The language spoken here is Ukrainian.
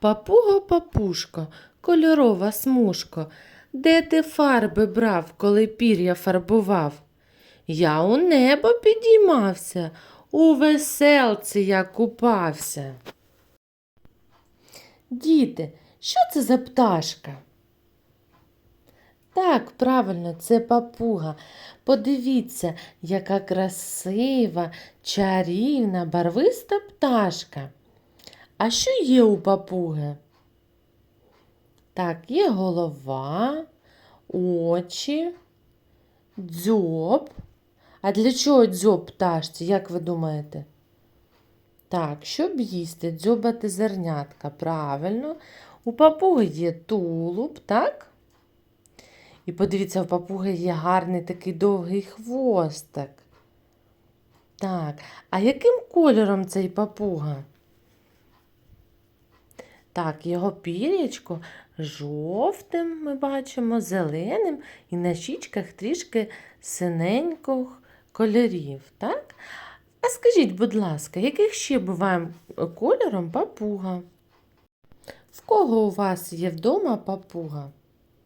Папуго, папушко, кольорова смужко, де ти фарби брав, коли пір'я фарбував? Я у небо підіймався, у веселці я купався. Діти, що це за пташка? Так, правильно, це папуга. Подивіться, яка красива, чарівна, барвиста пташка. А що є у папуги? Так, є голова, очі, дзьоб. А для чого дзьоб пташці, як ви думаєте? Так, щоб їсти, дзьобати зернятка, правильно. У папуги є тулуб, так? І подивіться, у папуги є гарний такий довгий хвостик. Так, а яким кольором цей папуга? Так, його пір'ячко жовтим ми бачимо, зеленим і на щічках трішки синеньких кольорів. Так? А скажіть, будь ласка, яких ще буває кольором папуга? В кого у вас є вдома папуга?